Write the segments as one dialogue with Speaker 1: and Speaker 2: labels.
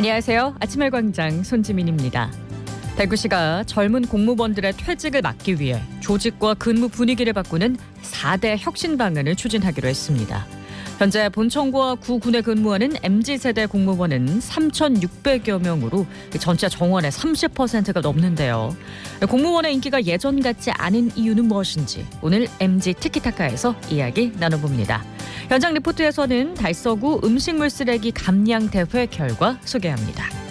Speaker 1: 안녕하세요. 아침의 광장 손지민입니다. 대구시가 젊은 공무원들의 퇴직을 막기 위해 조직과 근무 분위기를 바꾸는 4대 혁신 방안을 추진하기로 했습니다. 현재 본청구와 구군에 근무하는 MZ세대 공무원은 3,600여 명으로 전체 정원의 30%가 넘는데요. 공무원의 인기가 예전 같지 않은 이유는 무엇인지 오늘 MZ 티키타카에서 이야기 나눠봅니다. 현장 리포트에서는 달서구 음식물 쓰레기 감량 대회 결과 소개합니다.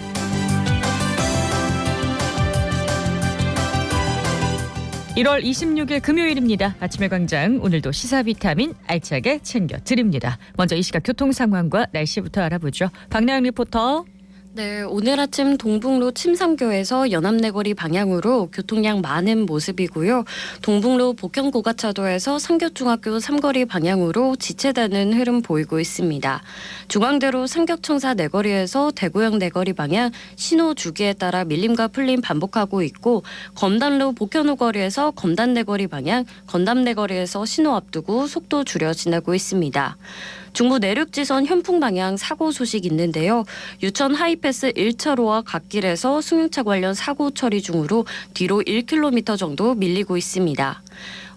Speaker 1: (1월 26일) 금요일입니다. 아침의 광장 오늘도 시사 비타민 알차게 챙겨 드립니다. 먼저 이 시각 교통 상황과 날씨부터 알아보죠. 박나영 리포터
Speaker 2: 네, 오늘 아침 동북로 침상교에서 연암내거리 방향으로 교통량 많은 모습이고요. 동북로 복형고가차도에서 상교중학교 삼거리 방향으로 지체되는 흐름 보이고 있습니다. 중앙대로 상격청사 내거리에서 대구역 내거리 방향 신호 주기에 따라 밀림과 풀림 반복하고 있고 검단로 복현호 거리에서 검단 내거리 방향 건담 내거리에서 신호 앞두고 속도 줄여 지나고 있습니다. 중부 내륙지선 현풍 방향 사고 소식 있는데요. 유천 하이패스 1차로와 갓길에서 승용차 관련 사고 처리 중으로 뒤로 1km 정도 밀리고 있습니다.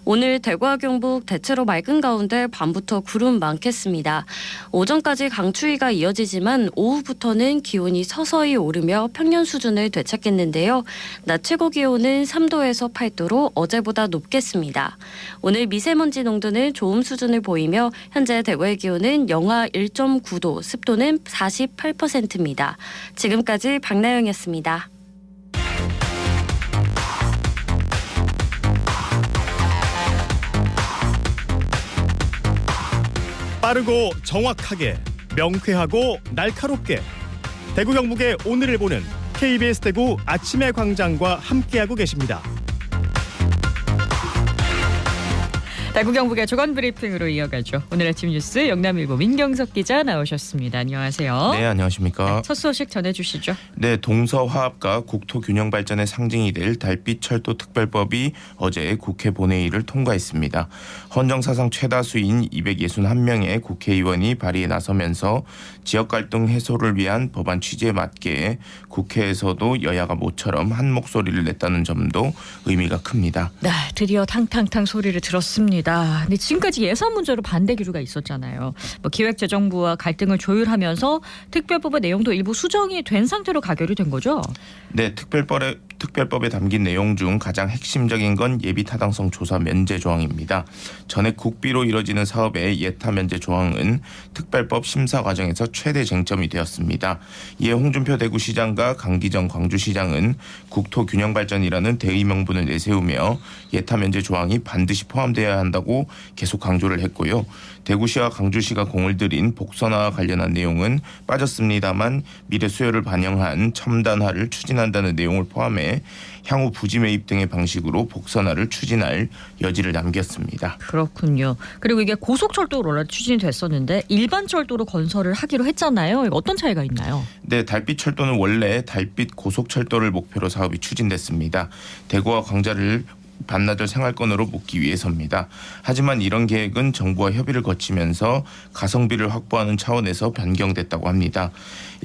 Speaker 2: 오늘 대구와 경북 대체로 맑은 가운데 밤부터 구름 많겠습니다. 오전까지 강추위가 이어지지만 오후부터는 기온이 서서히 오르며 평년 수준을 되찾겠는데요. 낮 최고 기온은 3도에서 8도로 어제보다 높겠습니다. 오늘 미세먼지 농도는 좋음 수준을 보이며 현재 대구의 기온은 영하 1.9도, 습도는 48%입니다. 지금까지 박나영이었습니다.
Speaker 3: 빠르고 정확하게 명쾌하고 날카롭게 대구 경북의 오늘을 보는 KBS 대구 아침의 광장과 함께하고 계십니다.
Speaker 1: 대구 경북의 조건 브리핑으로 이어가죠 오늘 아침 뉴스 영남일보 민경석 기자 나오셨습니다 안녕하세요
Speaker 4: 네, 안녕하십니까.
Speaker 1: 첫 소식 전해주시죠
Speaker 4: 네, 동서화합과 국토균형 발전의 상징이 될 달빛철도 특별법이 어제 국회 본회의를 통과했습니다. 헌정사상 최다수인 261명의 국회의원이 발의에 나서면서 지역 갈등 해소를 위한 법안 취지에 맞게 국회에서도 여야가 모처럼 한 목소리를 냈다는 점도 의미가 큽니다.
Speaker 1: 네, 드디어 탕탕탕 소리를 들었습니다. 근데 지금까지 예산 문제로 반대 기류가 있었잖아요. 뭐 기획재정부와 갈등을 조율하면서 특별법의 내용도 일부 수정이 된 상태로 가결이 된 거죠.
Speaker 4: 네, 특별법에 특별법에 담긴 내용 중 가장 핵심적인 건 예비 타당성 조사 면제 조항입니다. 전액 국비로 이뤄지는 사업의 예타 면제 조항은 특별법 심사 과정에서 최대 쟁점이 되었습니다. 이에 홍준표 대구시장과 강기정 광주시장은 국토균형 발전이라는 대의 명분을 내세우며 예타 면제 조항이 반드시 포함되어야 한다고 계속 강조를 했고요. 대구시와 강주시가 공을 들인 복선화와 관련한 내용은 빠졌습니다만 미래 수요를 반영한 첨단화를 추진한다는 내용을 포함해 향후 부지 매입 등의 방식으로 복선화를 추진할 여지를 남겼습니다.
Speaker 1: 그렇군요. 그리고 이게 고속철도로 원래 추진이 됐었는데 일반 철도로 건설을 하기로 했잖아요. 어떤 차이가 있나요?
Speaker 4: 네, 달빛 철도는 원래 달빛 고속철도를 목표로 사업이 추진됐습니다. 대구와 광자를 반나절 생활권으로 묶기 위해서입니다. 하지만 이런 계획은 정부와 협의를 거치면서 가성비를 확보하는 차원에서 변경됐다고 합니다.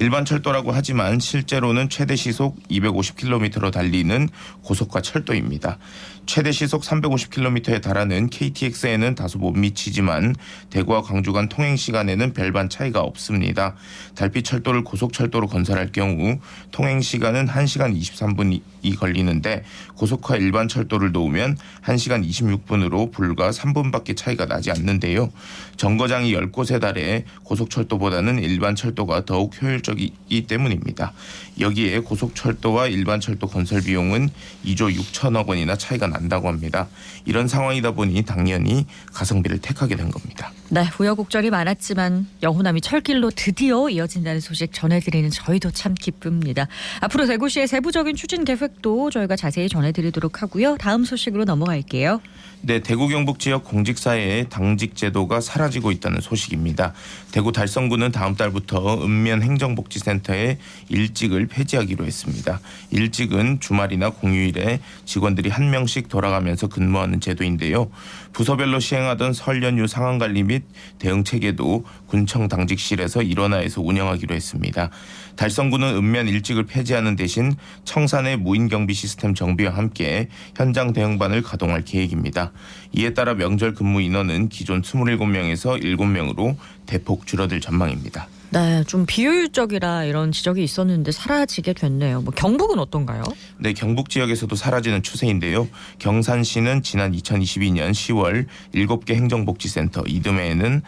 Speaker 4: 일반 철도라고 하지만 실제로는 최대 시속 250km로 달리는 고속화 철도입니다. 최대 시속 350km에 달하는 KTX에는 다소 못 미치지만 대구와 광주 간 통행 시간에는 별반 차이가 없습니다. 달빛 철도를 고속 철도로 건설할 경우 통행 시간은 1시간 23분이 걸리는데 고속화 일반 철도를 놓으면 1시간 26분으로 불과 3분밖에 차이가 나지 않는데요. 정거장이 10곳에 달해 고속철도보다는 일반 철도가 더욱 효율적 이기 때문입니다. 여기에 고속철도와 일반 철도 건설 비용은 2조 6천억 원이나 차이가 난다고 합니다. 이런 상황이다 보니 당연히 가성비를 택하게 된 겁니다.
Speaker 1: 네, 우여곡절이 많았지만 영호남이 철길로 드디어 이어진다는 소식 전해드리는 저희도 참 기쁩니다. 앞으로 대구시의 세부적인 추진 계획도 저희가 자세히 전해드리도록 하고요. 다음 소식으로 넘어갈게요.
Speaker 4: 네, 대구 경북 지역 공직사회의 당직 제도가 사라지고 있다는 소식입니다. 대구 달성구는 다음 달부터 읍면 행정복지센터의 일직을 폐지하기로 했습니다. 일직은 주말이나 공휴일에 직원들이 한 명씩 돌아가면서 근무하는 제도인데요. 부서별로 시행하던 설 연휴 상황 관리 및 대응 체계도 군청 당직실에서 일원화해서 운영하기로 했습니다. 달성구는 읍면 일직을 폐지하는 대신 청산의 무인 경비 시스템 정비와 함께 현장 대응반을 가동할 계획입니다. 이에 따라 명절 근무 인원은 기존 27명에서 7명으로 대폭 줄어들 전망입니다.
Speaker 1: 네, 좀 비효율적이라 이런 지적이 있었는데 사라지게 됐네요. 뭐 경북은 어떤가요?
Speaker 4: 네, 경북 지역에서도 사라지는 추세인데요. 경산시는 지난 2022년 10월 7개 행정복지센터, 이듬해에는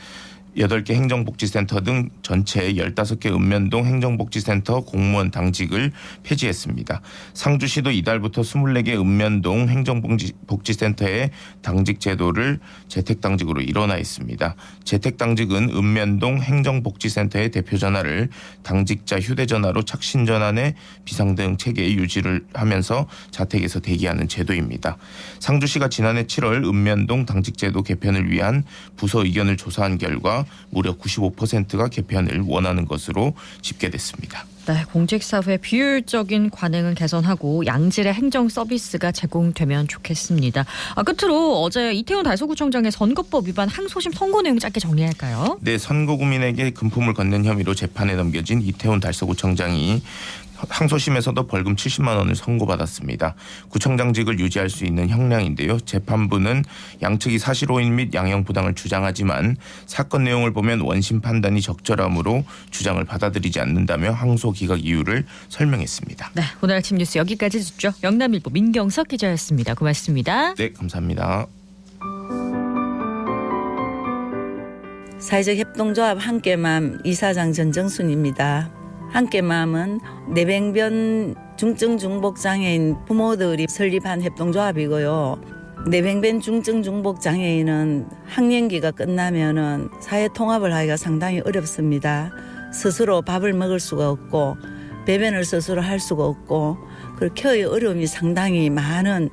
Speaker 4: 8개 행정복지센터 등 전체 15개 읍면동 행정복지센터 공무원 당직을 폐지했습니다. 상주시도 이달부터 24개 읍면동 행정복지센터의 당직 제도를 재택당직으로 일원화했습니다. 재택당직은 읍면동 행정복지센터의 대표 전화를 당직자 휴대전화로 착신 전환해 비상대응 체계 유지를 하면서 자택에서 대기하는 제도입니다. 상주시가 지난해 7월 읍면동 당직 제도 개편을 위한 부서 의견을 조사한 결과 무려 95%가 개편을 원하는 것으로 집계됐습니다.
Speaker 1: 네, 공직사회 비효율적인 관행을 개선하고 양질의 행정 서비스가 제공되면 좋겠습니다. 아, 끝으로 어제 이태원 달서구청장의 선거법 위반 항소심 선고 내용 짧게 정리할까요?
Speaker 4: 네, 선고구민에게 금품을 건넨 혐의로 재판에 넘겨진 이태원 달서구청장이 항소심에서도 벌금 70만 원을 선고받았습니다. 구청장직을 유지할 수 있는 형량인데요. 재판부는 양측이 사실 오인 및 양형 부당을 주장하지만 사건 내용을 보면 원심 판단이 적절하므로 주장을 받아들이지 않는다며 항소 기각 이유를 설명했습니다.
Speaker 1: 네, 오늘 아침 뉴스 여기까지 듣죠. 영남일보 민경석 기자였습니다. 고맙습니다.
Speaker 4: 네, 감사합니다.
Speaker 5: 사회적 협동조합 함께맘 이사장 전정순입니다. 함께맘은 내병변 중증 중복 장애인 부모들이 설립한 협동조합이고요. 내병변 중증 중복 장애인은 학년기가 끝나면은 사회 통합을 하기가 상당히 어렵습니다. 스스로 밥을 먹을 수가 없고 배변을 스스로 할 수가 없고 그 케어의 어려움이 상당히 많은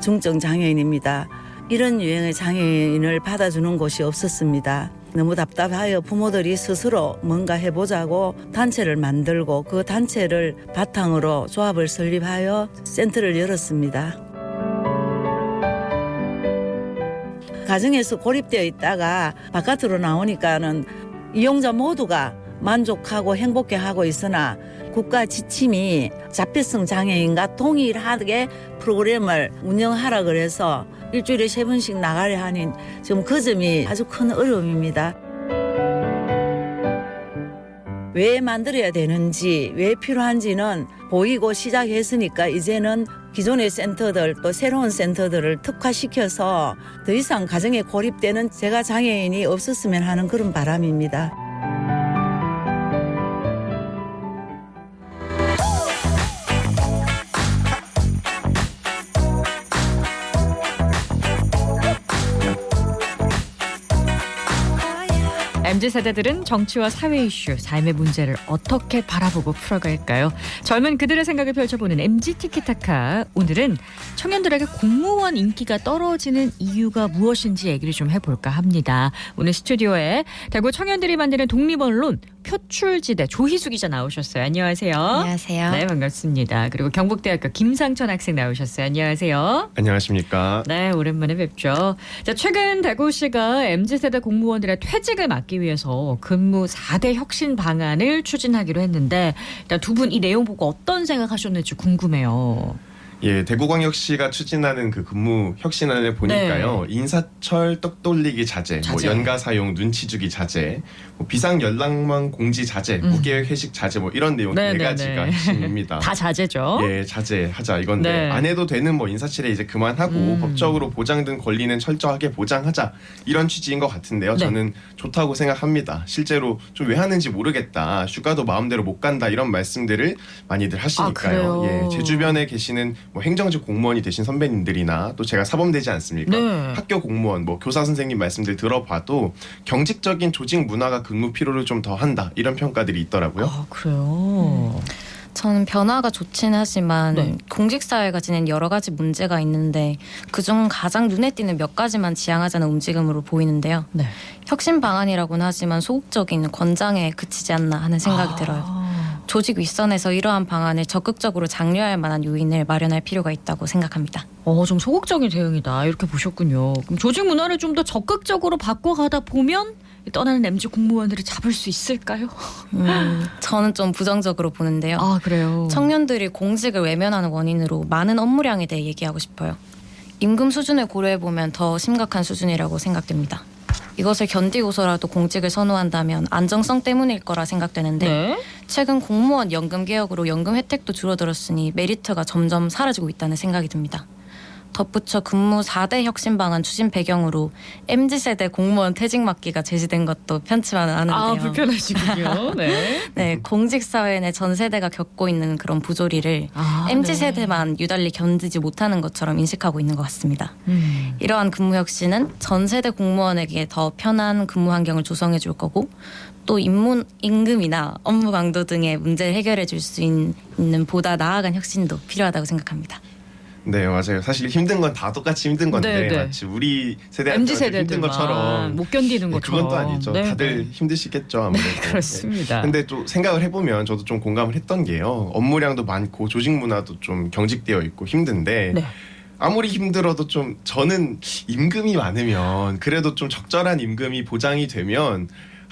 Speaker 5: 중증 장애인입니다. 이런 유형의 장애인을 받아주는 곳이 없었습니다. 너무 답답하여 부모들이 스스로 뭔가 해보자고 단체를 만들고 그 단체를 바탕으로 조합을 설립하여 센터를 열었습니다. 가정에서 고립되어 있다가 바깥으로 나오니까는 이용자 모두가 만족하고 행복해하고 있으나 국가 지침이 자폐성 장애인과 동일하게 프로그램을 운영하라 그래서 일주일에 세 번씩 나가려 하니 지금 그 점이 아주 큰 어려움입니다. 왜 만들어야 되는지 왜 필요한지는 보이고 시작했으니까 이제는 기존의 센터들 또 새로운 센터들을 특화시켜서 더 이상 가정에 고립되는 제가 장애인이 없었으면 하는 그런 바람입니다.
Speaker 1: MZ 세대들은 정치와 사회 이슈, 삶의 문제를 어떻게 바라보고 풀어갈까요? 젊은 그들의 생각을 펼쳐보는 MZ 티키타카. 오늘은 청년들에게 공무원 인기가 떨어지는 이유가 무엇인지 얘기를 좀 해볼까 합니다. 오늘 스튜디오에 대구 청년들이 만드는 독립언론 표출지대 조희수 기자 나오셨어요. 안녕하세요.
Speaker 2: 안녕하세요.
Speaker 1: 네, 반갑습니다. 그리고 경북대학교 김상천 학생 나오셨어요. 안녕하세요.
Speaker 6: 안녕하십니까.
Speaker 1: 네, 오랜만에 뵙죠. 자, 최근 대구시가 MZ세대 공무원들의 퇴직을 막기 위해서 근무 4대 혁신 방안을 추진하기로 했는데 일단 두분 이 내용 보고 어떤 생각하셨는지 궁금해요.
Speaker 6: 예, 대구광역시가 추진하는 그 근무 혁신안을 보니까요. 인사철 떡 돌리기 자제,
Speaker 1: 네. 자제.
Speaker 6: 뭐 연가 사용 눈치 주기 자제, 뭐 비상 연락망 공지 자제,
Speaker 1: 음.
Speaker 6: 무계획 회식 자제 뭐 이런 내용
Speaker 1: 네,
Speaker 6: 네,
Speaker 1: 네,
Speaker 6: 가지가
Speaker 1: 네.
Speaker 6: 핵심입니다.
Speaker 1: 다 자제죠.
Speaker 6: 예, 자제하자 이건데
Speaker 1: 네.
Speaker 6: 안 해도 되는 뭐 인사치레 이제 그만하고
Speaker 1: 음.
Speaker 6: 법적으로 보장된 권리는 철저하게 보장하자 이런 취지인 것 같은데요.
Speaker 1: 네.
Speaker 6: 저는 좋다고 생각합니다. 실제로 좀 왜 하는지 모르겠다, 휴가도 마음대로 못 간다 이런 말씀들을 많이들 하시니까요.
Speaker 1: 아, 그래요?
Speaker 6: 예, 제 주변에 계시는 뭐 행정직 공무원이 되신 선배님들이나 또 제가 사범되지 않습니까?
Speaker 1: 네.
Speaker 6: 학교 공무원, 뭐 교사 선생님 말씀들 들어봐도 경직적인 조직 문화가 근무 피로를 좀 더 한다 이런 평가들이 있더라고요.
Speaker 1: 아, 그래요.
Speaker 7: 저는 변화가 좋지는 하지만
Speaker 1: 네.
Speaker 7: 공직사회가 지닌 여러 가지 문제가 있는데 그중 가장 눈에 띄는 몇 가지만 지향하자는 움직임으로 보이는데요.
Speaker 1: 네.
Speaker 7: 혁신 방안이라고는 하지만 소극적인 권장에 그치지 않나 하는 생각이
Speaker 1: 아.
Speaker 7: 들어요. 조직 윗선에서 이러한 방안을 적극적으로 장려할 만한 요인을 마련할 필요가 있다고 생각합니다.
Speaker 1: 어, 좀 소극적인 대응이다. 이렇게 보셨군요. 그럼 조직 문화를 좀 더 적극적으로 바꿔가다 보면 떠나는 MZ 공무원들을 잡을 수 있을까요?
Speaker 7: 음, 저는 좀 부정적으로 보는데요.
Speaker 1: 아, 그래요.
Speaker 7: 청년들이 공직을 외면하는 원인으로 많은 업무량에 대해 얘기하고 싶어요. 임금 수준을 고려해 보면 더 심각한 수준이라고 생각됩니다. 이것을 견디고서라도 공직을 선호한다면 안정성 때문일 거라 생각되는데
Speaker 1: 네.
Speaker 7: 최근 공무원 연금 개혁으로 연금 혜택도 줄어들었으니 메리트가 점점 사라지고 있다는 생각이 듭니다. 덧붙여 근무 4대 혁신 방안 추진 배경으로 MZ 세대 공무원 퇴직 막기가 제시된 것도 편치만은 않은데요.
Speaker 1: 아, 불편하시군요. 네.
Speaker 7: 네, 공직 사회 내 전 세대가 겪고 있는 그런 부조리를
Speaker 1: 아,
Speaker 7: MZ
Speaker 1: 네.
Speaker 7: 세대만 유달리 견디지 못하는 것처럼 인식하고 있는 것 같습니다.
Speaker 1: 음.
Speaker 7: 이러한 근무 혁신은 전 세대 공무원에게 더 편한 근무 환경을 조성해 줄 거고 또 임무 임금이나 업무 강도 등의 문제를 해결해 줄 수 있는 보다 나아간 혁신도 필요하다고 생각합니다.
Speaker 6: 네 맞아요. 사실 힘든 건 다 똑같이 힘든 건데
Speaker 1: 네, 네.
Speaker 6: 마치 우리 세대한테
Speaker 1: MZ
Speaker 6: 힘든
Speaker 1: 세대들만
Speaker 6: 것처럼
Speaker 1: 못 견디는
Speaker 6: 네,
Speaker 1: 것처럼.
Speaker 6: 그건 또 아니죠.
Speaker 1: 네,
Speaker 6: 다들
Speaker 1: 네.
Speaker 6: 힘드시겠죠 아무래도.
Speaker 1: 그렇습니다.
Speaker 6: 근데 또 생각을 해보면 저도 좀 공감을 했던 게요. 업무량도 많고 조직 문화도 좀 경직되어 있고 힘든데
Speaker 1: 네.
Speaker 6: 아무리 힘들어도 좀 저는 임금이 많으면 그래도 좀 적절한 임금이 보장이 되면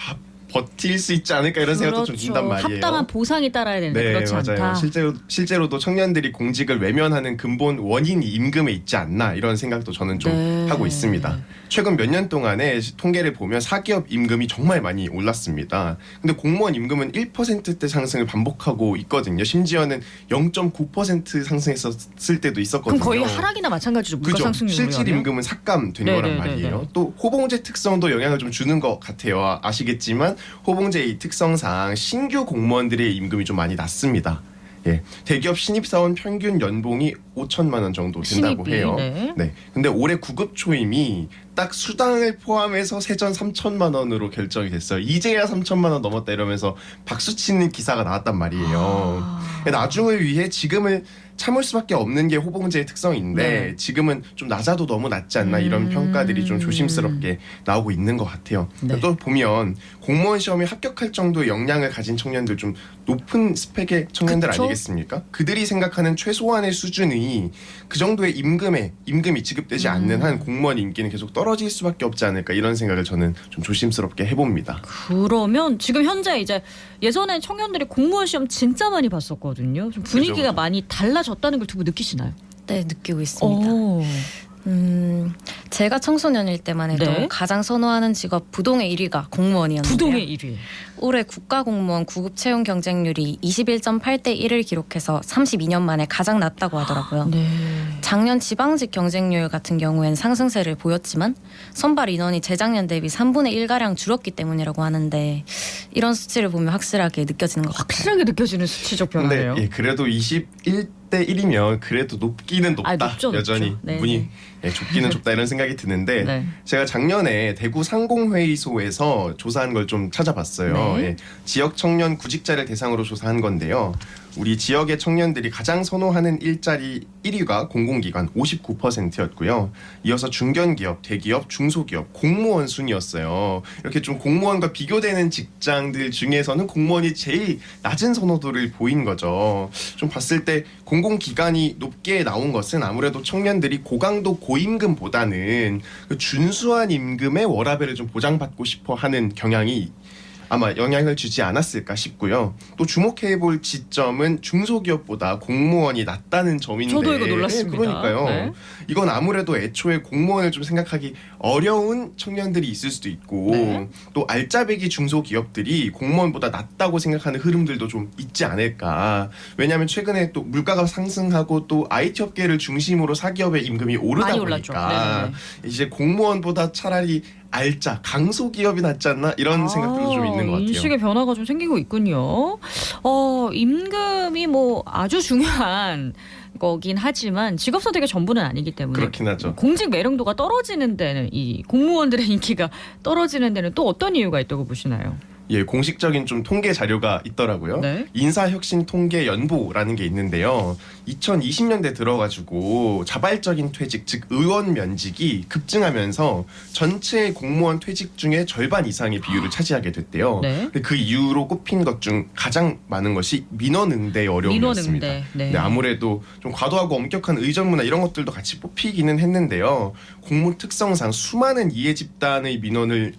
Speaker 6: 아, 버틸 수 있지 않을까 이런 생각도 좀 든단 말이에요.
Speaker 1: 그렇죠. 합당한 보상이 따라야 되는데
Speaker 6: 네,
Speaker 1: 그렇지
Speaker 6: 맞아요.
Speaker 1: 않다.
Speaker 6: 실제로 실제로도 청년들이 공직을 외면하는 근본 원인이 임금에 있지 않나 이런 생각도 저는 좀
Speaker 1: 네.
Speaker 6: 하고 있습니다. 최근 몇 년 동안의 통계를 보면 사기업 임금이 정말 많이 올랐습니다. 근데 공무원 임금은 1%대 상승을 반복하고 있거든요. 심지어는 0.9% 상승했었을 때도 있었거든요.
Speaker 1: 그럼 거의 하락이나 마찬가지죠. 물가
Speaker 6: 그죠.
Speaker 1: 상승률이
Speaker 6: 실질? 임금은 삭감된
Speaker 1: 네,
Speaker 6: 거란
Speaker 1: 네, 네,
Speaker 6: 말이에요.
Speaker 1: 네.
Speaker 6: 또 호봉제 특성도 영향을 좀 주는 것 같아요. 아- 아시겠지만 호봉제의 특성상 신규 공무원들의 임금이 좀 많이 낮습니다. 예, 대기업 신입사원 평균 연봉이 5천만 원 정도 된다고
Speaker 1: 신입이,
Speaker 6: 해요.
Speaker 1: 네.
Speaker 6: 네. 근데 올해 구급 초임이 딱 수당을 포함해서 세전 3천만 원으로 결정이 됐어요. 이제야 3천만 원 넘었다 이러면서 박수 치는 기사가 나왔단 말이에요.
Speaker 1: 아.
Speaker 6: 나중을 위해 지금을 참을 수밖에 없는 게 호봉제의 특성인데
Speaker 1: 네.
Speaker 6: 지금은 좀 낮아도 너무 낮지 않나 이런
Speaker 1: 음.
Speaker 6: 평가들이 좀 조심스럽게 나오고 있는 것 같아요.
Speaker 1: 네.
Speaker 6: 또 보면 공무원 시험에 합격할 정도의 역량을 가진 청년들 좀 높은 스펙의 청년들
Speaker 1: 그쵸?
Speaker 6: 아니겠습니까? 그들이 생각하는 최소한의 수준이 그 정도의 임금에 임금이 지급되지
Speaker 1: 음.
Speaker 6: 않는 한 공무원 인기는 계속 떨어질 수밖에 없지 않을까 이런 생각을 저는 좀 조심스럽게 해봅니다.
Speaker 1: 그러면 지금 현재 이제 예전에 청년들이 공무원 시험 진짜 많이 봤었거든요. 좀 분위기가
Speaker 6: 그죠.
Speaker 1: 많이 달라졌다는 걸 두고 느끼시나요?
Speaker 7: 네, 느끼고 있습니다.
Speaker 1: 오.
Speaker 7: 음, 제가 청소년일 때만 해도
Speaker 1: 네.
Speaker 7: 가장 선호하는 직업 부동의 1위가 공무원이었는데요.
Speaker 1: 부동의 1위.
Speaker 7: 올해 국가공무원 구급 채용 경쟁률이 21.8대 1을 기록해서 32년 만에 가장 낮다고 하더라고요.
Speaker 1: 네.
Speaker 7: 작년 지방직 경쟁률 같은 경우엔 상승세를 보였지만 선발 인원이 재작년 대비 3분의 1가량 줄었기 때문이라고 하는데 이런 수치를 보면 확실하게 느껴지는 것 같아요.
Speaker 1: 확실하게 느껴지는 수치적
Speaker 6: 근데
Speaker 1: 변화네요.
Speaker 6: 예, 그래도 21 대 1이면 그래도 높기는 높다.
Speaker 1: 아, 높죠, 높죠.
Speaker 6: 여전히
Speaker 1: 네,
Speaker 6: 문이
Speaker 1: 네.
Speaker 6: 예, 좁기는 좁다 이런 생각이 드는데
Speaker 1: 네.
Speaker 6: 제가 작년에 대구 상공회의소에서 조사한 걸 좀 찾아봤어요.
Speaker 1: 네.
Speaker 6: 예, 지역 청년 구직자를 대상으로 조사한 건데요. 우리 지역의 청년들이 가장 선호하는 일자리 1위가 공공기관 59%였고요. 이어서 중견기업, 대기업, 중소기업, 공무원 순이었어요. 이렇게 좀 공무원과 비교되는 직장들 중에서는 공무원이 제일 낮은 선호도를 보인 거죠. 좀 봤을 때 공공기관이 높게 나온 것은 아무래도 청년들이 고강도 고임금보다는 그 준수한 임금의 워라밸을 좀 보장받고 싶어 하는 경향이 아마 영향을 주지 않았을까 싶고요. 또 주목해 볼 지점은 중소기업보다 공무원이 낮다는 점인데.
Speaker 1: 저도 이거 놀랐습니다.
Speaker 6: 네, 그러니까요.
Speaker 1: 네.
Speaker 6: 이건 아무래도 애초에 공무원을 좀 생각하기 어려운 청년들이 있을 수도 있고
Speaker 1: 네.
Speaker 6: 또 알짜배기 중소기업들이 공무원보다 낮다고 생각하는 흐름들도 좀 있지 않을까. 왜냐하면 최근에 또 물가가 상승하고 또 IT 업계를 중심으로 사기업의 임금이 오르다
Speaker 1: 많이 올랐죠.
Speaker 6: 보니까
Speaker 1: 네네.
Speaker 6: 이제 공무원보다 차라리 알짜 강소 기업이 낫지 않나 이런 생각들도 좀 있는 것 같아요.
Speaker 1: 아, 인식의 변화가 좀 생기고 있군요. 어, 임금이 뭐 아주 중요한 거긴 하지만 직업 선택의 전부는 아니기 때문에
Speaker 6: 그렇긴 하죠.
Speaker 1: 공직 매력도가 떨어지는 데는 이 공무원들의 인기가 떨어지는 데는 또 어떤 이유가 있다고 보시나요?
Speaker 6: 예, 공식적인 좀 통계 자료가 있더라고요.
Speaker 1: 네.
Speaker 6: 인사혁신 통계 연보라는 게 있는데요. 2020년대 들어가지고 자발적인 퇴직, 즉 의원 면직이 급증하면서 전체 공무원 퇴직 중에 절반 이상의 비율을 차지하게 됐대요.
Speaker 1: 네.
Speaker 6: 근데 그 이유로 꼽힌 것 중 가장 많은 것이 민원 응대 어려움이었습니다.
Speaker 1: 민원 응대. 네.
Speaker 6: 네, 아무래도 좀 과도하고 엄격한 의전 문화 이런 것들도 같이 뽑히기는 했는데요. 공무 특성상 수많은 이해 집단의 민원을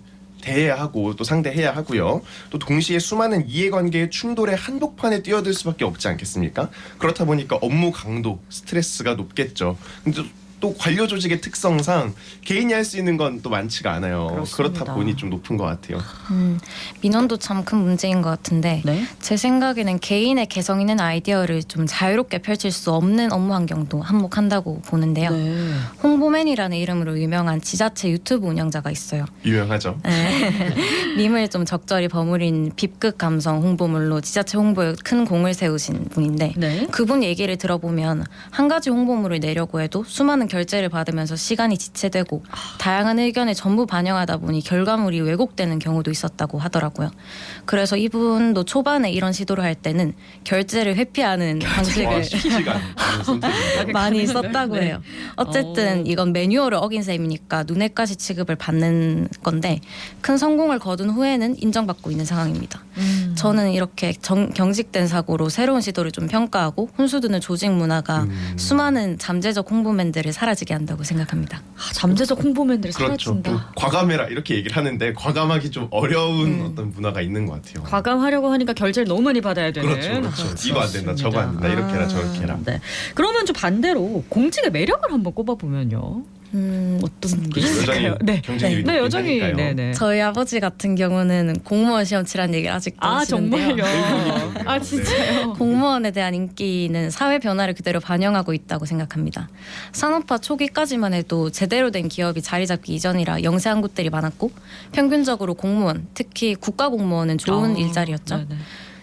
Speaker 6: 대해야 하고 또 상대해야 하고요. 또 동시에 수많은 이해관계의 충돌의 한복판에 뛰어들 수밖에 없지 않겠습니까? 그렇다 보니까 업무 강도, 스트레스가 높겠죠. 근데 또- 또 관료 조직의 특성상 개인이 할 수 있는 건 또 많지가 않아요.
Speaker 1: 그렇습니다.
Speaker 6: 그렇다 보니 좀 높은 것 같아요.
Speaker 7: 음, 민원도 참 큰 문제인 것 같은데
Speaker 1: 네.
Speaker 7: 제 생각에는 개인의 개성 있는 아이디어를 좀 자유롭게 펼칠 수 없는 업무 환경도 한몫한다고 보는데요.
Speaker 1: 네.
Speaker 7: 홍보맨이라는 이름으로 유명한 지자체 유튜브 운영자가 있어요.
Speaker 6: 유명하죠.
Speaker 7: 네. 밈을 좀 적절히 버무린 빕극 감성 홍보물로 지자체 홍보에 큰 공을 세우신 분인데
Speaker 1: 네.
Speaker 7: 그분 얘기를 들어보면 한 가지 홍보물을 내려고 해도 수많은 결제를 받으면서 시간이 지체되고 다양한 의견을 전부 반영하다 보니 결과물이 왜곡되는 경우도 있었다고 하더라고요. 그래서 이분도 초반에 이런 시도를 할 때는 결제를 회피하는
Speaker 6: 와,
Speaker 7: 방식을. 많이 썼다고 해요. 어쨌든
Speaker 1: 어.
Speaker 7: 이건 매뉴얼을 어긴 셈이니까 눈엣가시 취급을 받는 건데 큰 성공을 거둔 후에는 인정받고 있는 상황입니다.
Speaker 1: 음.
Speaker 7: 저는 이렇게 정- 경직된 사고로 새로운 시도를 좀 평가하고 혼수드는 조직 문화가
Speaker 6: 음.
Speaker 7: 수많은 잠재적 홍보맨들을 사라지게 한다고 생각합니다.
Speaker 1: 아, 잠재적 홍보맨들이
Speaker 6: 그렇죠.
Speaker 1: 사라진다.
Speaker 6: 또 과감해라 이렇게 얘기를 하는데 과감하기 좀 어려운
Speaker 7: 음.
Speaker 6: 어떤 문화가 있는 것 같아요.
Speaker 1: 과감하려고 하니까 결제를 너무 많이 받아야 되는.
Speaker 6: 그렇죠, 그렇죠. 이거 안 된다, 저거 안 된다, 이렇게 해라, 저렇게 해라.
Speaker 1: 네. 그러면 좀 반대로 공직의 매력을 한번 꼽아보면요.
Speaker 7: 음,
Speaker 1: 어떤 게
Speaker 6: 여전히
Speaker 1: 있을까요? 네.
Speaker 6: 경쟁률이
Speaker 1: 네,
Speaker 6: 높긴
Speaker 1: 여전히
Speaker 6: 하니까요.
Speaker 1: 네, 네.
Speaker 7: 저희 아버지 같은 경우는 공무원 시험 치라는 얘기를 아직도
Speaker 1: 아
Speaker 7: 하시는데요.
Speaker 1: 정말요? 아 진짜요?
Speaker 7: 공무원에 대한 인기는 사회 변화를 그대로 반영하고 있다고 생각합니다. 산업화 초기까지만 해도 제대로 된 기업이 자리 잡기 이전이라 영세한 곳들이 많았고 평균적으로 공무원, 특히 국가 공무원은 좋은
Speaker 1: 아,
Speaker 7: 일자리였죠.
Speaker 1: 네네.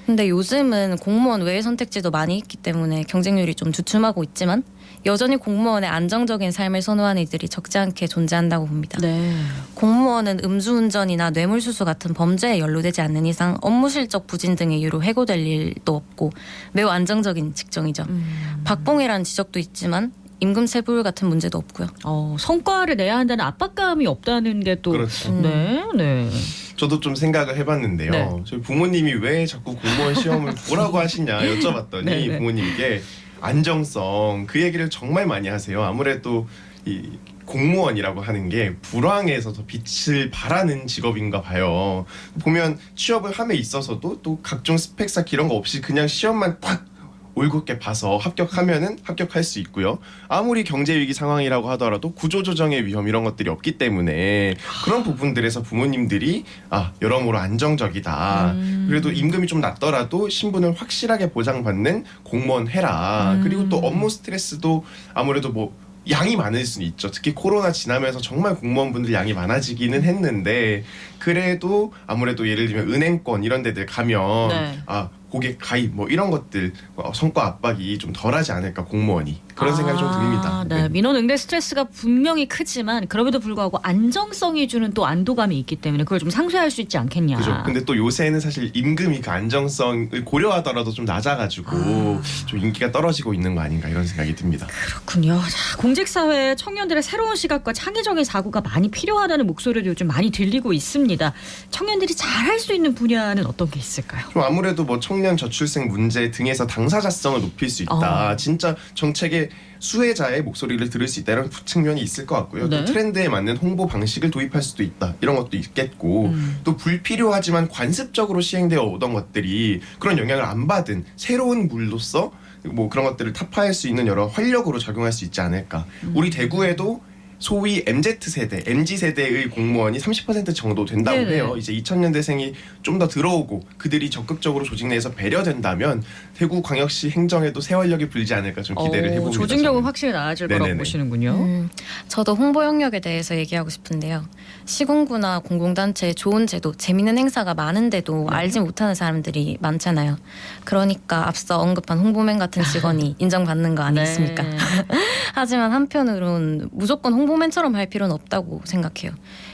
Speaker 7: 근데 요즘은 공무원 외의 선택지도 많이 있기 때문에 경쟁률이 좀 주춤하고 있지만 여전히 공무원의 안정적인 삶을 선호하는 이들이 적지 않게 존재한다고 봅니다.
Speaker 1: 네.
Speaker 7: 공무원은 음주운전이나 뇌물수수 같은 범죄에 연루되지 않는 이상 업무 실적 부진 등의 이유로 해고될 일도 없고 매우 안정적인 직종이죠.
Speaker 1: 음.
Speaker 7: 박봉이라는 지적도 있지만 임금 체불 같은 문제도 없고요.
Speaker 1: 어, 성과를 내야 한다는 압박감이 없다는 게 또.
Speaker 6: 그렇죠.
Speaker 1: 네, 네.
Speaker 6: 저도 좀 생각을 해봤는데요.
Speaker 1: 네.
Speaker 6: 저희 부모님이 왜 자꾸 공무원 시험을 보라고 하시냐 여쭤봤더니
Speaker 1: 네, 네.
Speaker 6: 부모님께 안정성 그 얘기를 정말 많이 하세요. 아무래도 이 공무원이라고 하는 게 불황에서 더 빛을 발하는 직업인가 봐요. 보면 취업을 함에 있어서도 또 각종 스펙 쌓기 이런 거 없이 그냥 시험만 딱 올곧게 봐서 합격하면은 합격할 수 있고요. 아무리 경제 위기 상황이라고 하더라도 구조 조정의 위험 이런 것들이 없기 때문에 그런 부분들에서 부모님들이 아 여러모로 안정적이다.
Speaker 1: 음.
Speaker 6: 그래도 임금이 좀 낮더라도 신분을 확실하게 보장받는 공무원 해라.
Speaker 1: 음.
Speaker 6: 그리고 또 업무 스트레스도 아무래도 뭐 양이 많을 수는 있죠. 특히 코로나 지나면서 정말 공무원분들 양이 많아지기는 했는데 그래도 아무래도 예를 들면 은행권 이런 데들 가면
Speaker 1: 네.
Speaker 6: 아 고객 가입 뭐 이런 것들 어, 성과 압박이 좀 덜하지 않을까 공무원이 그런 생각이 좀 듭니다.
Speaker 1: 아, 네. 민원 응대 스트레스가 분명히 크지만 그럼에도 불구하고 안정성이 주는 또 안도감이 있기 때문에 그걸 좀 상쇄할 수 있지 않겠냐.
Speaker 6: 그죠. 근데 또 요새는 사실 임금이 그 안정성을 고려하더라도 좀 낮아가지고
Speaker 1: 아.
Speaker 6: 좀 인기가 떨어지고 있는 거 아닌가 이런 생각이 듭니다.
Speaker 1: 그렇군요. 자, 공직사회에 청년들의 새로운 시각과 창의적인 사고가 많이 필요하다는 목소리도 요즘 많이 들리고 있습니다. 청년들이 잘할 수 있는 분야는 어떤 게 있을까요?
Speaker 6: 좀 아무래도 뭐 청년 저출생 문제 등에서 당사자성을 높일 수 있다.
Speaker 1: 어.
Speaker 6: 진짜 정책의 수혜자의 목소리를 들을 수 있다는 측면이 있을 것 같고요.
Speaker 1: 네.
Speaker 6: 또 트렌드에 맞는 홍보 방식을 도입할 수도 있다. 이런 것도 있겠고
Speaker 1: 음.
Speaker 6: 또 불필요하지만 관습적으로 시행되어 오던 것들이 그런 영향을 안 받은 새로운 물로서 뭐 그런 것들을 타파할 수 있는 여러 활력으로 작용할 수 있지 않을까.
Speaker 1: 음.
Speaker 6: 우리 대구에도 소위 MZ 세대, MG 세대의 공무원이 30% 정도 된다고
Speaker 1: 네네.
Speaker 6: 해요. 이제 2000년대생이 좀 더 들어오고 그들이 적극적으로 조직 내에서 배려된다면 대구 광역시 행정에도 새 활력이 불지 않을까 좀 기대를
Speaker 1: 어,
Speaker 6: 해봅니다.
Speaker 1: 조직력은. 확실히 나아질 거라고
Speaker 6: 네네네.
Speaker 1: 보시는군요.
Speaker 7: 음, 저도 홍보 영역에 대해서 얘기하고 싶은데요. 시군구나 공공단체에 좋은 제도, 재밌는 행사가 많은데도
Speaker 1: 네.
Speaker 7: 알지 못하는 사람들이 많잖아요. 그러니까 앞서 언급한 홍보맨 같은 직원이 인정받는 거 아니겠습니까?
Speaker 1: 네.
Speaker 7: 하지만 한편으론 무조건 홍보맨처럼 할 필요는 없다고 생각해요.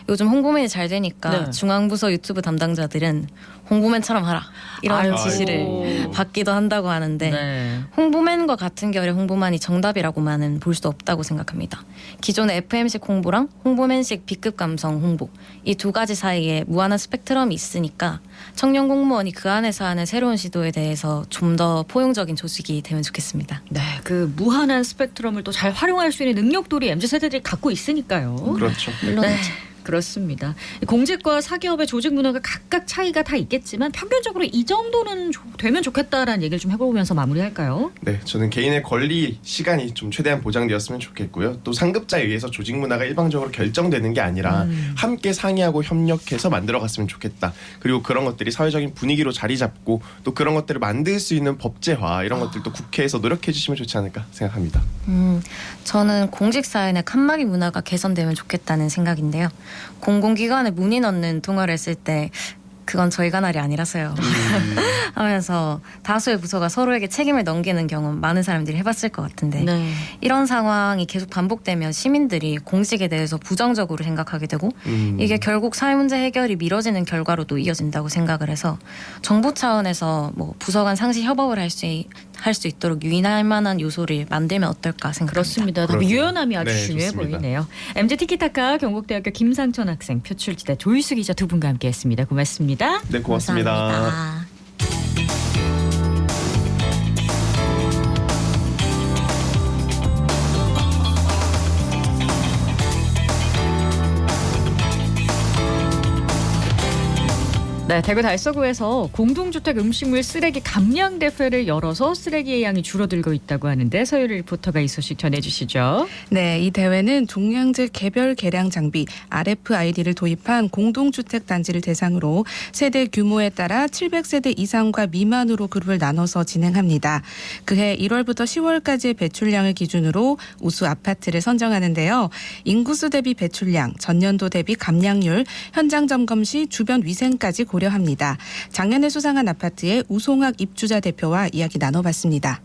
Speaker 7: 요즘 홍보맨이 잘 되니까
Speaker 1: 네.
Speaker 7: 중앙부서 유튜브 담당자들은 홍보맨처럼 하라 이런
Speaker 1: 아이고.
Speaker 7: 지시를 받기도 한다고 하는데
Speaker 1: 네.
Speaker 7: 홍보맨과 같은 결의 홍보만이 정답이라고만은 볼 수 없다고 생각합니다. 기존의 FM식 홍보랑 홍보맨식 B급 감성 홍보 이 두 가지 사이에 무한한 스펙트럼이 있으니까 청년 공무원이 그 안에서 하는 새로운 시도에 대해서 좀 더 포용적인 조직이 되면 좋겠습니다.
Speaker 1: 네, 그 무한한 스펙트럼을 또 잘 활용할 수 있는 능력들이 MZ 세대들이 갖고 있으니까요.
Speaker 6: 그렇죠.
Speaker 7: 물론
Speaker 1: 네. 그렇습니다. 공직과 사기업의 조직 문화가 각각 차이가 다 있겠지만 평균적으로 이 정도는 조- 되면 좋겠다라는 얘기를 좀 해보면서 마무리할까요?
Speaker 6: 네, 저는 개인의 권리 시간이 좀 최대한 보장되었으면 좋겠고요. 또 상급자에 의해서 조직 문화가 일방적으로 결정되는 게 아니라
Speaker 1: 음.
Speaker 6: 함께 상의하고 협력해서 만들어갔으면 좋겠다. 그리고 그런 것들이 사회적인 분위기로 자리 잡고 또 그런 것들을 만들 수 있는 법제화 이런 것들도 국회에서 노력해 주시면 좋지 않을까 생각합니다.
Speaker 7: 음, 저는 공직 사회의 칸막이 문화가 개선되면 좋겠다는 생각인데요. 공공기관에 문의 넣는 통화를 했을 때 그건 저희 관할이 아니라서요. 하면서 다수의 부서가 서로에게 책임을 넘기는 경우 많은 사람들이 해봤을 것 같은데
Speaker 1: 네.
Speaker 7: 이런 상황이 계속 반복되면 시민들이 공직에 대해서 부정적으로 생각하게 되고
Speaker 6: 음.
Speaker 7: 이게 결국 사회 문제 해결이 미뤄지는 결과로도 이어진다고 생각을 해서 정부 차원에서 뭐 부서 간 상시 협업을 할 수 할 수 있도록 유인할 만한 요소를 만들면 어떨까 생각합니다.
Speaker 1: 그렇습니다.
Speaker 6: 그렇군요.
Speaker 1: 유연함이 아주
Speaker 6: 네,
Speaker 1: 중요해
Speaker 6: 좋습니다.
Speaker 1: 보이네요. MZ 티키타카 경북대학교 김상천 학생, 표출지대 조일수 기자 두 분과 함께했습니다. 고맙습니다.
Speaker 6: 네, 고맙습니다.
Speaker 7: 감사합니다.
Speaker 1: 네, 대구 달서구에서 공동주택 음식물 쓰레기 감량 대회를 열어서 쓰레기의 양이 줄어들고 있다고 하는데 서유리 리포터가 이 소식 전해주시죠.
Speaker 8: 네, 이 대회는 종량제 개별 계량 장비 RFID를 도입한 공동주택 단지를 대상으로 세대 규모에 따라 700세대 이상과 미만으로 그룹을 나눠서 진행합니다. 그해 1월부터 10월까지의 배출량을 기준으로 우수 아파트를 선정하는데요. 인구수 대비 배출량, 전년도 대비 감량률, 현장 점검 시 주변 위생까지 고려 합니다. 작년에 수상한 아파트의 우송학 입주자 대표와 이야기 나눠봤습니다.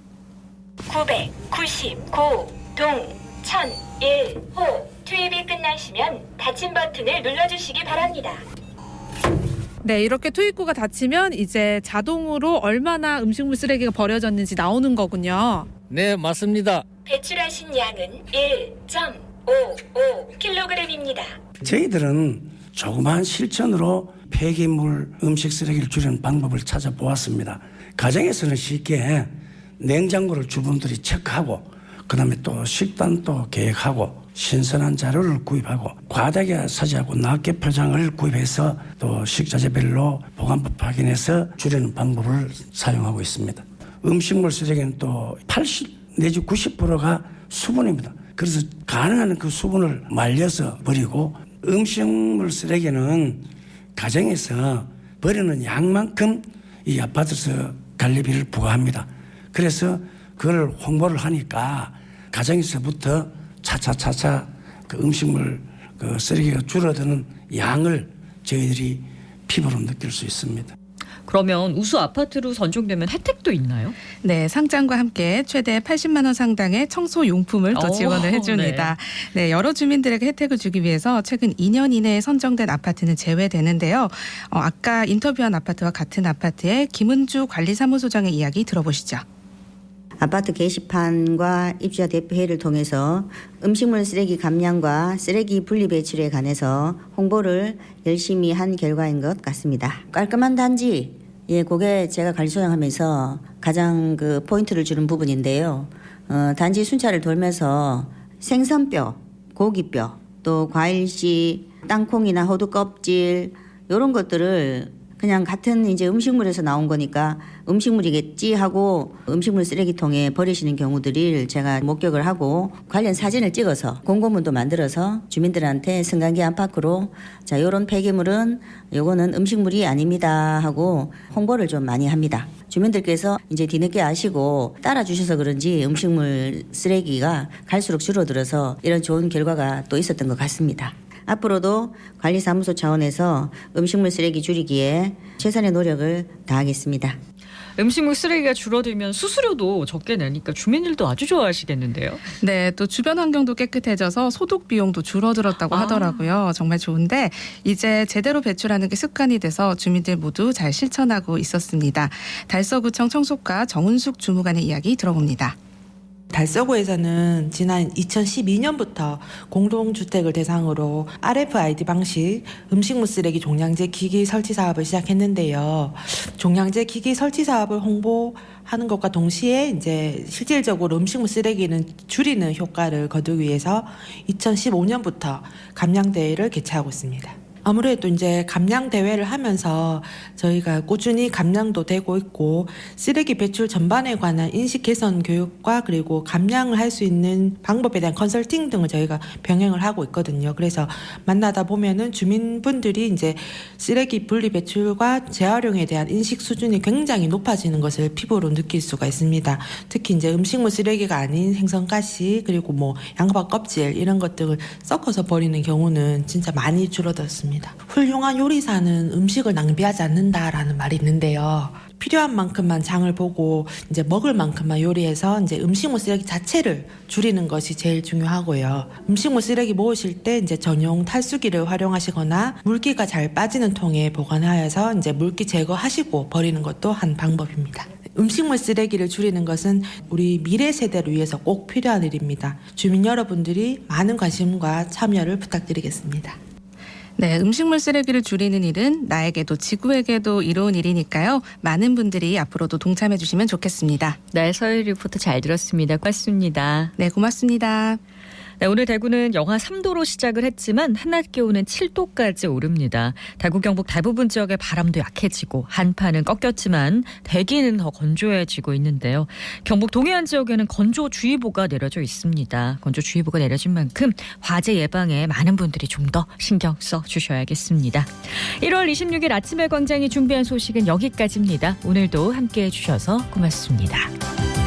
Speaker 9: 999 동, 천, 일, 호 투입이 끝나시면 닫힌 버튼을 눌러주시기 바랍니다.
Speaker 8: 네, 이렇게 투입구가 닫히면 이제 자동으로 얼마나 음식물 쓰레기가 버려졌는지 나오는 거군요.
Speaker 10: 네, 맞습니다.
Speaker 9: 배출하신 양은 1.55kg입니다.
Speaker 10: 저희들은 조그마한 실천으로 폐기물 음식 쓰레기를 줄이는 방법을 찾아보았습니다. 가정에서는 쉽게 냉장고를 주부들이 체크하고 그다음에 또 식단도 계획하고 신선한 자료를 구입하고 과다하게 사지하고 낱개 포장을 구입해서 또 식자재별로 보관법 확인해서 줄이는 방법을 사용하고 있습니다. 음식물 쓰레기는 또 80 내지 90%가 수분입니다. 그래서 가능한 그 수분을 말려서 버리고 음식물 쓰레기는 가정에서 버리는 양만큼 이 아파트에서 관리비를 부과합니다. 그래서 그걸 홍보를 하니까 가정에서부터 차차차차 그 음식물 그 쓰레기가 줄어드는 양을 저희들이 피부로 느낄 수 있습니다.
Speaker 1: 그러면 우수 아파트로 선정되면 혜택도 있나요?
Speaker 8: 네, 상장과 함께 최대 80만 원 상당의 청소 용품을 또
Speaker 1: 오,
Speaker 8: 지원을 해줍니다. 네. 여러 주민들에게 혜택을 주기 위해서 최근 2년 이내에 선정된 아파트는 제외되는데요. 어, 아까 인터뷰한 아파트와 같은 아파트의 김은주 관리사무소장의 이야기 들어보시죠.
Speaker 11: 아파트 게시판과 입주자 대표회를 통해서 음식물 쓰레기 감량과 쓰레기 분리 배출에 관해서 홍보를 열심히 한 결과인 것 같습니다. 깔끔한 단지, 예, 그게 제가 관리 소장하면서 가장 그 포인트를 주는 부분인데요. 어, 단지 순찰을 돌면서 생선뼈, 고기뼈, 또 과일씨, 땅콩이나 호두 껍질 이런 것들을 그냥 같은 이제 음식물에서 나온 거니까 음식물이겠지 하고 음식물 쓰레기통에 버리시는 경우들을 제가 목격을 하고 관련 사진을 찍어서 공고문도 만들어서 주민들한테 승강기 안팎으로 자 요런 폐기물은 요거는 음식물이 아닙니다 하고 홍보를 좀 많이 합니다. 주민들께서 이제 뒤늦게 아시고 따라 주셔서 그런지 음식물 쓰레기가 갈수록 줄어들어서 이런 좋은 결과가 또 있었던 것 같습니다. 앞으로도 관리사무소 차원에서 음식물 쓰레기 줄이기에 최선의 노력을 다하겠습니다.
Speaker 1: 음식물 쓰레기가 줄어들면 수수료도 적게 내니까 주민들도 아주 좋아하시겠는데요.
Speaker 8: 네, 또 주변 환경도 깨끗해져서 소독 비용도 줄어들었다고
Speaker 1: 아.
Speaker 8: 하더라고요. 정말 좋은데 이제 제대로 배출하는 게 습관이 돼서 주민들 모두 잘 실천하고 있었습니다. 달서구청 청소과 정은숙 주무관의 이야기 들어봅니다.
Speaker 12: 달서구에서는 지난 2012년부터 공동주택을 대상으로 RFID 방식 음식물 쓰레기 종량제 기기 설치 사업을 시작했는데요. 종량제 기기 설치 사업을 홍보하는 것과 동시에 이제 실질적으로 음식물 쓰레기는 줄이는 효과를 거두기 위해서 2015년부터 감량 대회를 개최하고 있습니다. 아무래도 이제 감량 대회를 하면서 저희가 꾸준히 감량도 되고 있고 쓰레기 배출 전반에 관한 인식 개선 교육과 그리고 감량을 할 수 있는 방법에 대한 컨설팅 등을 저희가 병행을 하고 있거든요. 그래서 만나다 보면은 주민분들이 이제 쓰레기 분리 배출과 재활용에 대한 인식 수준이 굉장히 높아지는 것을 피부로 느낄 수가 있습니다. 특히 이제 음식물 쓰레기가 아닌 생선가시 그리고 뭐 양파 껍질 이런 것들을 섞어서 버리는 경우는 진짜 많이 줄어들었습니다. 훌륭한 요리사는 음식을 낭비하지 않는다라는 말이 있는데요. 필요한 만큼만 장을 보고 이제 먹을 만큼만 요리해서 이제 음식물 쓰레기 자체를 줄이는 것이 제일 중요하고요. 음식물 쓰레기 모으실 때 이제 전용 탈수기를 활용하시거나 물기가 잘 빠지는 통에 보관하여서 이제 물기 제거하시고 버리는 것도 한 방법입니다. 음식물 쓰레기를 줄이는 것은 우리 미래 세대를 위해서 꼭 필요한 일입니다. 주민 여러분들이 많은 관심과 참여를 부탁드리겠습니다.
Speaker 8: 네, 음식물 쓰레기를 줄이는 일은 나에게도 지구에게도 이로운 일이니까요. 많은 분들이 앞으로도 동참해 주시면 좋겠습니다.
Speaker 1: 네, 서일 리포터 잘 들었습니다. 고맙습니다.
Speaker 8: 네, 고맙습니다.
Speaker 1: 네, 오늘 대구는 영하 3도로 시작을 했지만 한낮 기온은 7도까지 오릅니다. 대구 경북 대부분 지역의 바람도 약해지고 한파는 꺾였지만 대기는 더 건조해지고 있는데요. 경북 동해안 지역에는 건조주의보가 내려져 있습니다. 건조주의보가 내려진 만큼 화재 예방에 많은 분들이 좀 더 신경 써 주셔야겠습니다. 1월 26일 아침에 광장이 준비한 소식은 여기까지입니다. 오늘도 함께 해 주셔서 고맙습니다.